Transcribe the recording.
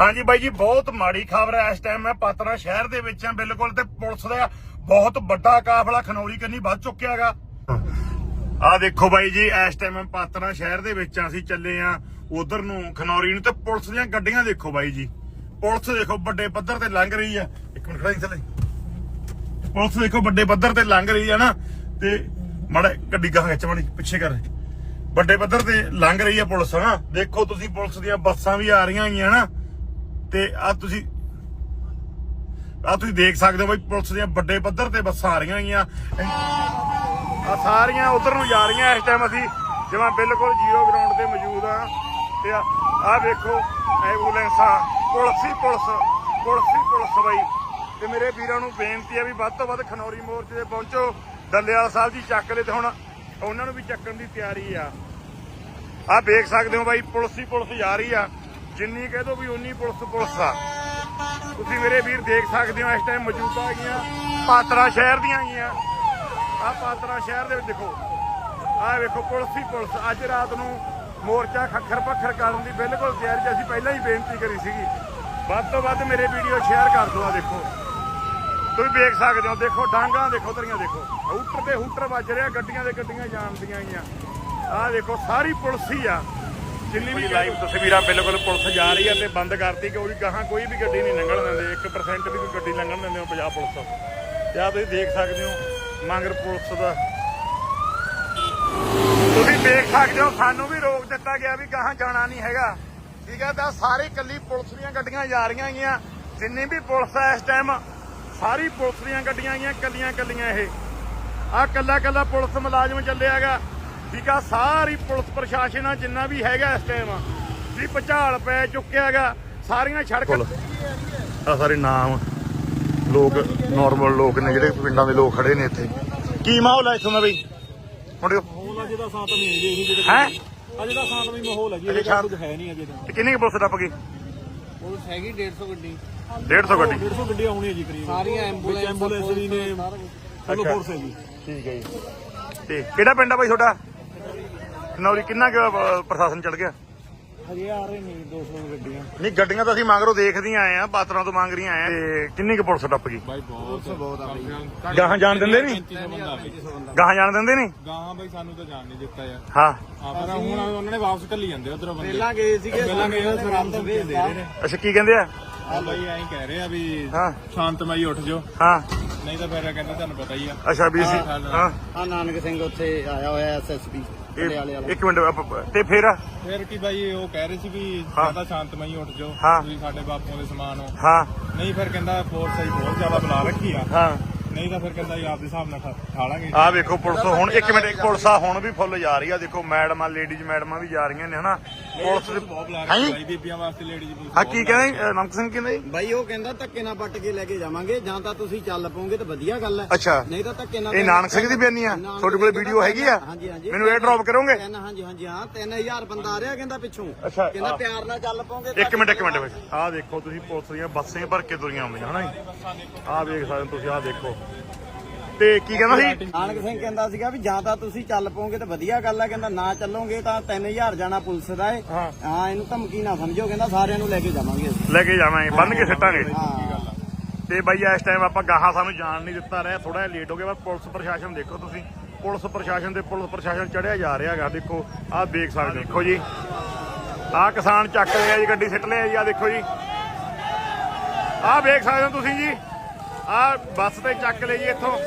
ਹਾਂਜੀ ਬਾਈ ਜੀ, ਬਹੁਤ ਮਾੜੀ ਖਬਰ ਹੈ। ਇਸ ਟਾਈਮ ਮੈਂ ਪਾਤਰਾ ਸ਼ਹਿਰ ਦੇ ਵਿੱਚ ਹਾਂ, ਬਿਲਕੁਲ। ਤੇ ਪੁਲਿਸ ਦਾ ਬਹੁਤ ਵੱਡਾ ਕਾਫਲਾ ਖਨੌਰੀ ਕੰਨੀ ਵੱਧ ਚੁੱਕਿਆਗਾ ਆ ਦੇਖੋ ਬਾਈ ਜੀ, ਇਸ ਟਾਈਮ ਮੈਂ ਪਾਤਰਾ ਸ਼ਹਿਰ ਦੇ ਵਿੱਚ ਅਸੀਂ ਚੱਲੇ ਆ ਉਧਰ ਨੂੰ ਖਨੌਰੀ ਨੂੰ। ਤੇ ਪੁਲਿਸ ਦੀਆਂ ਗੱਡੀਆਂ ਦੇਖੋ ਬਾਈ ਜੀ। ਪੁਲਿਸ ਦੇਖੋ ਵੱਡੇ ਪੱਧਰ ਤੇ ਲੰਘ ਰਹੀ ਆ ਇੱਕ ਮਿੰਟ ਖੜਾ ਥੱਲੇ। ਪੁਲਿਸ ਦੇਖੋ ਵੱਡੇ ਪੱਧਰ ਤੇ ਲੰਘ ਰਹੀ ਆ ਨਾ। ਤੇ ਮੜਾ ਗੱਡੀ ਗਾਹ ਖਿੱਚ ਮਾੜੀ ਪਿੱਛੇ ਕਰ। ਵੱਡੇ ਪੱਧਰ ਤੇ ਲੰਘ ਰਹੀ ਆ ਪੁਲਿਸ ਨਾ ਦੇਖੋ ਤੁਸੀਂ ਪੁਲਿਸ ਦੀਆਂ ਬੱਸਾਂ ਵੀ ਆ ਰਹੀਆਂ ਹੈਗੀਆਂ ਨਾ। ਤੇ ਆ ਤੁਸੀਂ ਆ ਤੁਸੀਂ ਦੇਖ ਸਕਦੇ ਹੋ ਬਈ, ਪੁਲਿਸ ਦੀਆਂ ਵੱਡੇ ਪੱਧਰ ਤੇ ਬੱਸਾਂ ਆ ਰਹੀਆਂ ਹੈਗੀਆਂ ਆ ਸਾਰੀਆਂ ਉਧਰ ਨੂੰ ਜਾ ਰਹੀਆਂ ਇਸ ਟਾਈਮ ਅਸੀਂ, ਜਿਵੇਂ ਬਿਲਕੁਲ ਜ਼ੀਰੋ ਗਰਾਊਂਡ ਤੇ ਮੌਜੂਦ ਆ ਤੇ ਆ ਵੇਖੋ ਐਂਬੂਲੈਂਸਾਂ ਪੁਲਿਸ ਹੀ ਪੁਲਿਸ ਪੁਲਿਸ ਹੀ ਪੁਲਿਸ ਬਈ। ਤੇ ਮੇਰੇ ਵੀਰਾਂ ਨੂੰ ਬੇਨਤੀ ਆ ਵੀ ਵੱਧ ਤੋਂ ਵੱਧ ਖਨੌਰੀ ਮੋਰਚੇ ਤੇ ਪਹੁੰਚੋ। ਦੱਲੇਵਾਲ ਸਾਹਿਬ ਜੀ ਚੱਕ ਲਏ ਤੇ ਹੁਣ ਉਹਨਾਂ ਨੂੰ ਵੀ ਚੱਕਣ ਦੀ ਤਿਆਰੀ ਆ। ਆ ਦੇਖ ਸਕਦੇ ਹੋ ਬਾਈ, ਪੁਲਿਸ ਹੀ ਪੁਲਿਸ ਜਾ ਰਹੀ ਆ। ਜਿੰਨੀ ਕਹਿ ਦੋ ਵੀ ਉਨੀ ਪੁਲਿਸ ਪੁਲਿਸ ਆ। ਤੁਸੀਂ ਮੇਰੇ ਵੀਰ ਦੇਖ ਸਕਦੇ ਹੋ, ਇਸ ਟਾਈਮ ਮੌਜੂਦਾ ਹੈਗੀਆਂ ਪਾਤਰਾ ਸ਼ਹਿਰ ਦੀਆਂ ਹੈਗੀਆਂ। ਆ ਪਾਤਰਾ ਸ਼ਹਿਰ ਦੇ ਵਿੱਚ ਦੇਖੋ। ਆਹ ਵੇਖੋ, ਪੁਲਿਸ ਹੀ ਪੁਲਿਸ। ਅੱਜ ਰਾਤ ਨੂੰ ਮੋਰਚਾ ਖੱਖਰ ਪੱਖਰ ਕਰਨ ਦੀ ਬਿਲਕੁਲ ਤਿਆਰੀ 'ਚ ਅਸੀਂ ਪਹਿਲਾਂ ਹੀ ਬੇਨਤੀ ਕਰੀ ਸੀਗੀ। ਵੱਧ ਤੋਂ ਵੱਧ ਮੇਰੇ ਵੀਡੀਓ ਸ਼ੇਅਰ ਕਰ ਦਿਓ ਆ ਦੇਖੋ। ਤੁਸੀਂ ਦੇਖ ਸਕਦੇ ਹੋ, ਦੇਖੋ, ਡਾਂਗਾਂ ਦੇਖੋ ਤਰੀਆਂ ਦੇਖੋ। ਹੂਟਰ ਤੇ ਹੂਟਰ ਵੱਜ ਰਿਹਾ, ਗੱਡੀਆਂ ਦੇ ਗੱਡੀਆਂ ਜਾਣਦੀਆਂ ਗਈਆਂ ਆਹ ਦੇਖੋ, ਸਾਰੀ ਪੁਲਿਸ ਹੀ ਆ। ਜਿੰਨੀ ਵੀ ਲਾਈਵ ਤਸਵੀਰਾਂ ਬਿਲਕੁਲ ਪੁਲਿਸ ਜਾ ਰਹੀ ਆ ਤੇ ਬੰਦ ਕਰਤੀ ਕਿ ਉਹਦੀ ਗਾਹਾਂ ਕੋਈ ਵੀ ਗੱਡੀ ਨਹੀਂ ਲੰਘਣ ਦਿੰਦੇ 1% ਵੀ ਕੋਈ ਗੱਡੀ ਲੰਘਣ ਦਿੰਦੇ ਹੋ ਪੰਜਾਬ ਪੁਲਿਸ ਤੇ। ਆ ਤੁਸੀਂ ਦੇਖ ਸਕਦੇ ਹੋ ਮੰਗਰ ਪੁਲਿਸ ਦਾ। ਤੁਸੀਂ ਦੇਖ ਸਕਦੇ ਹੋ, ਸਾਨੂੰ ਵੀ ਰੋਕ ਦਿੱਤਾ ਗਿਆ ਵੀ ਗਾਹਾਂ ਜਾਣਾ ਨਹੀਂ ਹੈਗਾ। ਠੀਕ ਹੈ, ਤਾਂ ਸਾਰੇ ਕੱਲੀ ਪੁਲਿਸ ਦੀਆਂ ਗੱਡੀਆਂ ਜਾ ਰਹੀਆਂ ਹੈਗੀਆਂ ਜਿੰਨੀ ਵੀ ਪੁਲਿਸ ਹੈ ਇਸ ਟਾਈਮ ਸਾਰੀ ਪੁਲਿਸ ਦੀਆਂ ਗੱਡੀਆਂ ਆਈਆਂ ਕੱਲੀਆਂ ਕੱਲੀਆਂ ਇਹ। ਆ ਕੱਲਾ ਕੱਲਾ ਪੁਲਿਸ ਮੁਲਾਜ਼ਮ ਚੱਲਿਆਗਾ ਠੀਕ ਆ ਸਾਰੀ ਪੁਲਿਸ ਪ੍ਰਸ਼ਾਸਨ ਆ ਜਿੰਨਾ ਵੀ ਹੈਗਾ ਇਸ ਟਾਈਮ ਵੀ ਭਚਾਲ ਪੈ ਚੁੱਕਿਆਗਾ ਸਾਰੀਆਂ ਸੜਕਾਂ ਆ ਸਾਰੇ ਨਾਮ ਲੋਕ ਨਾਰਮਲ ਲੋਕ ਨੇ ਜਿਹੜੇ ਪਿੰਡਾਂ ਦੇ ਲੋਕ ਖੜੇ ਨੇ ਇੱਥੇ। ਕੀ ਮਾਹੌਲ ਹੈ ਇੱਥੋਂ ਦਾ ਬਈ? ਮੁੰਡਿਓ ਮਾਹੌਲ ਅਜੇ ਦਾ ਸ਼ਾਂਤਮਈ ਹੈ ਜੀ ਇਹੀ ਜਿਹੜੇ ਹੈ? ਅਜੇ ਦਾ ਸ਼ਾਂਤਮਈ ਮਾਹੌਲ ਹੈ ਜੀ ਅਜੇ ਕੁਝ ਹੈ ਨਹੀਂ ਅਜੇ ਤਾਂ। ਕਿੰਨੀ ਕੁ ਪੁਲਿਸ ਟੱਪ ਗਈ? ਪੁਲਿਸ ਹੈਗੀ 150 ਗੱਡੀ। 150 ਗੱਡੀ। 150 ਗੱਡੀਆਂ ਆਉਣੀਆਂ ਜੀ ਕਰੀਬ। ਸਾਰੀਆਂ ਐਂਬੂਲੈਂਸ ਐਂਬੂਲੈਂਸ ਵੀ ਨੇ ਅੱਛਾ। ਫੋਰਸ ਹੈ ਜੀ ਠੀਕ ਹੈ ਜੀ। ਤੇ ਕਿਹੜਾ ਪਿੰਡ ਆ ਬਾਈ ਤੁਹਾਡਾ? ਖਨੌਰੀ ਕਿੰਨਾ ਕੁ ਅਹ, ਪ੍ਰਸ਼ਾਸਨ ਚੜ ਗਿਆ? ਹਜੇ ਆ ਰਹੇ ਨੇ 200 ਗੱਡੀਆਂ। ਨਹੀਂ ਗੱਡੀਆਂ ਤਾਂ ਅਸੀਂ ਮੰਗਰੋਂ ਦੇਖਦੀਆਂ ਆਏ ਆ ਪਾਤਰਾਂ ਤੋਂ ਮੰਗ ਰਹੀਆਂ ਆਏ ਆ ਤੇ ਕਿੰਨੀ ਕੁ ਪੁਲਿਸ ਟੱਪ ਗਈ? ਬਾਈ ਬਹੁਤ ਬਹੁਤ ਆ ਗਾਹਾਂ ਜਾਣ ਦਿੰਦੇ ਨਹੀਂ? 3500 ਬੰਦਾ ਬਈ। ਗਾਹਾਂ ਜਾਣ ਦਿੰਦੇ ਨਹੀਂ? ਗਾਹਾਂ ਬਈ ਸਾਨੂੰ ਤਾਂ ਜਾਣ ਨਹੀਂ ਦਿੱਤਾ ਯਾਰ। ਹਾਂ। ਆਪਣਾ ਹੁਣ ਉਹਨਾਂ ਨੇ ਵਾਪਸ ਕੱਲੀ ਜਾਂਦੇ ਉਧਰੋਂ ਬੰਦੇ। ਪਹਿਲਾਂ ਗਏ ਸੀਗੇ ਪਹਿਲਾਂ ਗਏ ਫਿਰ ਆਮ ਤੋਂ ਦੇ ਰਹੇ ਨੇ। ਅੱਛਾ ਕੀ ਕਹਿੰਦੇ ਆ? ਆ ਬਾਈ ਐਂ ਕਹਿ ਰਹੇ ਆ ਵੀ ਹਾਂ। ਸ਼ਾਂਤਮਈ ਉੱਠ ਜਾਓ। ਹਾਂ। ਨਹੀਂ ਤਾਂ ਫਿਰ ਕਹਿੰਦੇ ਤੁਹਾਨੂੰ ਪਤਾ ਹੀ ਆ। ਅੱਛਾ ਵੀ ਸੀ ਹਾਂ, ਹਾਂ। ਆ ਨਾਨਕ ਸਿੰਘ ਉੱਥੇ ਆਇਆ ਹੋਇਆ ਐਸਐਸਪੀ ਪਟਿਆਲੇ ਵਾਲਾ। ਇੱਕ ਮਿੰਟ ਅਪ- ਤੇ ਫਿਰ? ਫਿਰ ਕੀ ਬਾਈ ਉਹ ਕਹਿ ਰਹੇ ਸੀ ਵੀ। ਜ਼ਿਆਦਾ ਸ਼ਾਂਤਮਈ ਉੱਠ ਜਾਓ। ਹਾਂ। ਤੁਸੀਂ ਸਾਡੇ ਬਾਪੂਆਂ ਦੇ ਸਮਾਨ ਹੋ। ਹਾਂ। ਨਹੀਂ ਫਿਰ ਕਹਿੰਦਾ ਫੋਰਸ ਹੀ ਬਹੁਤ ਜ਼ਿਆਦਾ ਬੁਲਾ ਰੱਖੀ ਆ। ਹਾਂ। ਨਹੀਂ ਤਾਂ ਫਿਰ ਕਹਿੰਦਾ ਜੀ ਆਪ ਦੇ ਹਿਸਾਬ ਨਾਲ ਖਾ- ਖਾ ਲਾਂਗੇ। ਆ ਵੇਖੋ ਪੁਲਿਸ ਹੁਣ ਇੱਕ ਮਿੰਟ ਇੱਕ ਪੁਲਿਸ ਆ ਹੁਣ ਵੀ ਫੁੱਲ ਜਾ ਰਹੀ ਆ। ਦੇਖੋ ਮੈਡਮਾਂ ਲੇਡੀਜ਼ ਮੈਡਮਾਂ ਵੀ ਜਾ ਰਹੀਆਂ ਨੇ ਹਨਾ? ਪੁਲਿਸ ਦੇ ਬਹੁਤ ਬੁਲਾ ਬੀਬੀਆਂ ਵਾਸਤੇ ਲੇਡੀਜ਼ ਪੁਲਿਸ ਹਾਂ ਕੀ ਕਹਿੰਦੇ? ਨਮਕ ਸਿੰਘ ਕਹਿੰਦੇ ਬਾਈ ਉਹ ਕਹਿੰਦਾ ਧੱਕੇ ਨਾਲ ਪੱਟ ਕੇ ਲੈ ਕੇ ਜਾਵਾਂਗੇ ਜਾਂ ਤਾਂ ਤੁਸੀਂ ਚੱਲ ਪਓਗੇ ਤਾਂ ਵਧੀਆ ਗੱਲ ਹੈ ਅੱਛਾ। ਨਹੀਂ ਤਾਂ ਧੱਕੇ ਨਾਲ ਇਹ ਨਾਨਕ ਸਿੰਘ ਦੀ ਬਿਆਨੀ ਆ? ਨਾਨਕ ਤੁਹਾਡੇ ਕੋਲੇ ਸਿੰਘ ਵੀਡੀਓ ਹੈਗੀ ਆ? ਹਾਂਜੀ ਹਾਂਜੀ। ਮੈਨੂੰ ਇਹ ਡ੍ਰੌਪ ਕਰੋਗੇ? ਤਿੰਨ ਹਾਂਜੀ ਹਾਂਜੀ ਹਾਂ 3000 ਬੰਦਾ ਆ ਰਿਹਾ ਕਹਿੰਦਾ ਪਿੱਛੋਂ। ਅੱਛਾ, ਕਹਿੰਦਾ ਆ। ਪਿਆਰ ਨਾਲ ਚੱਲ ਪਓਗੇ ਇੱਕ ਮਿੰਟ ਇੱਕ ਮਿੰਟ ਬਈ। ਆਹ ਦੇਖੋ ਤੁਸੀਂ ਪੁਲਿਸ ਦੀਆਂ ਬੱਸਾਂ ਭਰ ਕੇ ਤੁਰੀਆਂ ਆਉਂਦੀਆਂ ਹਨਾ ਜੀ? ਆਹ ਵੇਖ ਸਕਦੇ ਹੋ ਤੁਸੀਂ ਆਹ ਦੇਖੋ ਤੇ ਕੀ ਕਹਿੰਦਾ ਸੀ? ਨਾਨਕ ਸਿੰਘ ਕਹਿੰਦਾ ਸੀਗਾ ਵੀ ਜਾਂ ਤਾਂ ਤੁਸੀਂ ਚੱਲ ਪਓਗੇ ਤਾਂ ਵਧੀਆ ਗੱਲ ਹੈ ਕਹਿੰਦਾ ਨਾ ਚੱਲੋਗੇ ਤਾਂ 3000 ਜਾਣਾ ਪੁਲਿਸ ਦਾ ਏ। ਹਾਂ। ਹਾਂ ਇਹਨੂੰ ਧਮਕੀ ਨਾ ਸਮਝੋ ਕਹਿੰਦਾ ਸਾਰਿਆਂ ਨੂੰ ਲੈ ਕੇ ਜਾਵਾਂਗੇ ਅਸੀਂ। ਲੈ ਕੇ ਜਾਵਾਂਗੇ ਬੰਨ ਕੇ ਸਿੱਟਾਂਗੇ। ਹਾਂ। ਤੇ ਬਾਈ ਇਸ ਟਾਈਮ ਆਪਾਂ ਗਾਹਾਂ ਸਾਨੂੰ ਜਾਣ ਨਹੀਂ ਦਿੱਤਾ ਰਿਹਾ ਥੋੜਾ ਜਿਹਾ ਲੇਟ ਹੋ ਗਿਆ ਪਰ ਪੁਲਿਸ ਪ੍ਰਸ਼ਾਸਨ ਦੇਖੋ ਤੁਸੀਂ। ਪੁਲਿਸ ਪ੍ਰਸ਼ਾਸਨ ਤੇ ਪੁਲਿਸ ਪ੍ਰਸ਼ਾਸਨ ਚੜਿਆ ਜਾ ਰਿਹਾ ਹੈਗਾ ਦੇਖੋ ਆਹ ਦੇਖ ਸਕਦੇ ਹੋ। ਦੇਖੋ ਜੀ। ਆਹ ਕਿਸਾਨ ਚੱਕ ਲਿਆ ਜੀ ਗੱਡੀ ਸਿੱਟ ਲਿਆ ਜੀ ਆਹ ਦੇਖੋ ਜੀ। ਆਹ ਵੇਖ ਸਕਦੇ ਹੋ ਤੁਸੀਂ ਜੀ। ਆਹ ਬੱਸ ਤੇ ਚੱਕ ਲਈ ਜੀ ਇੱਥੋਂ।